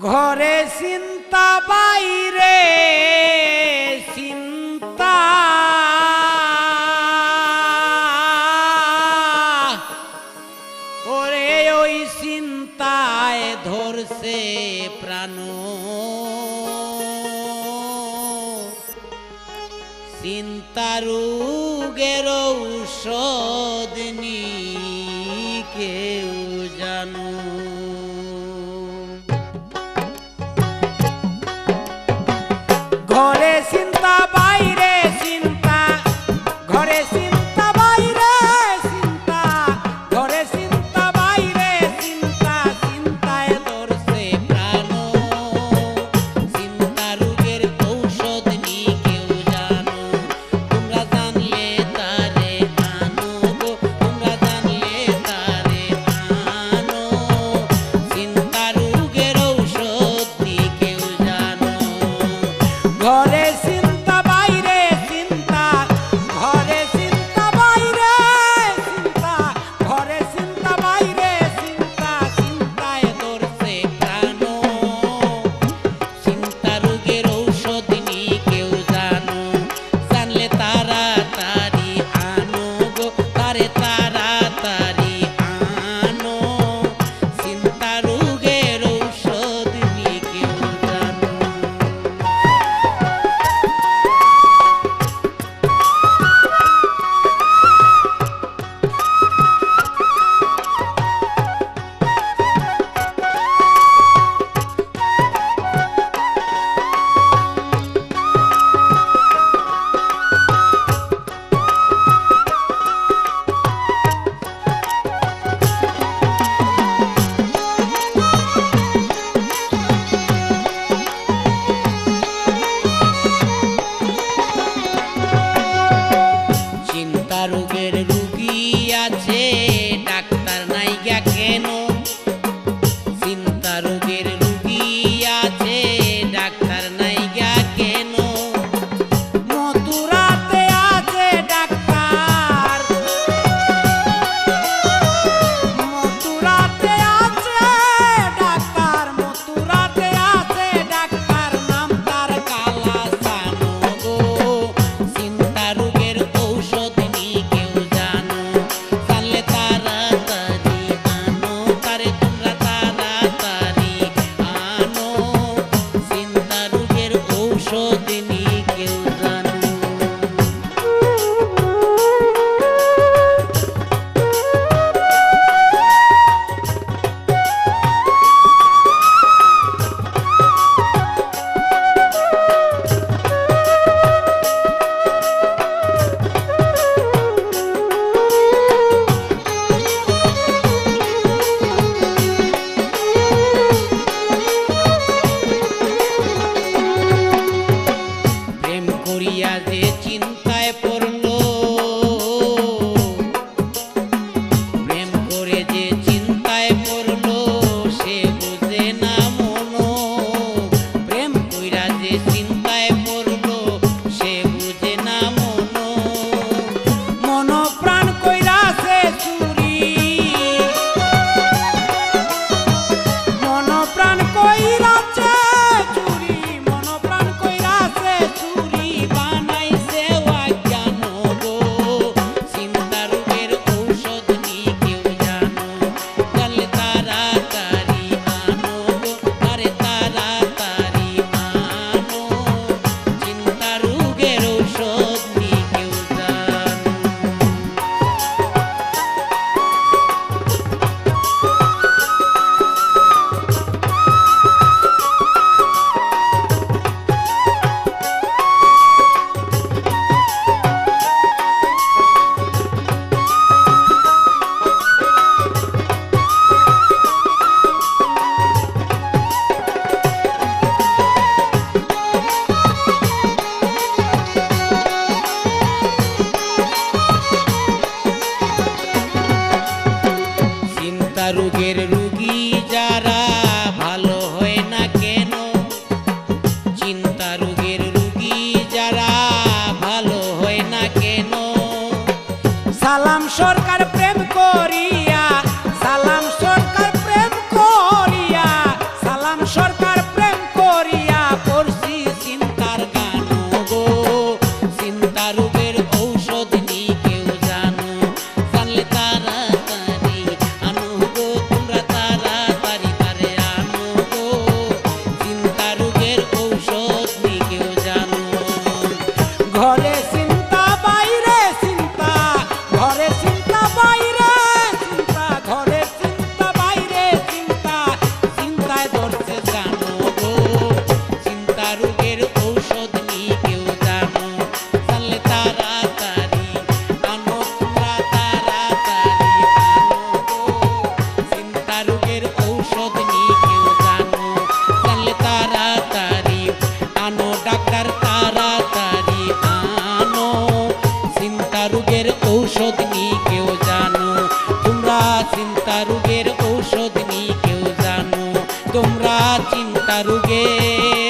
ঘরে চিন্তা বাইরে, চিন্তা। ওরে ওই চিন্তায় ধরছে প্রাণ। চিন্তা রোগের ঔষধ নি কেউ জানো। ঘরে চিন্তা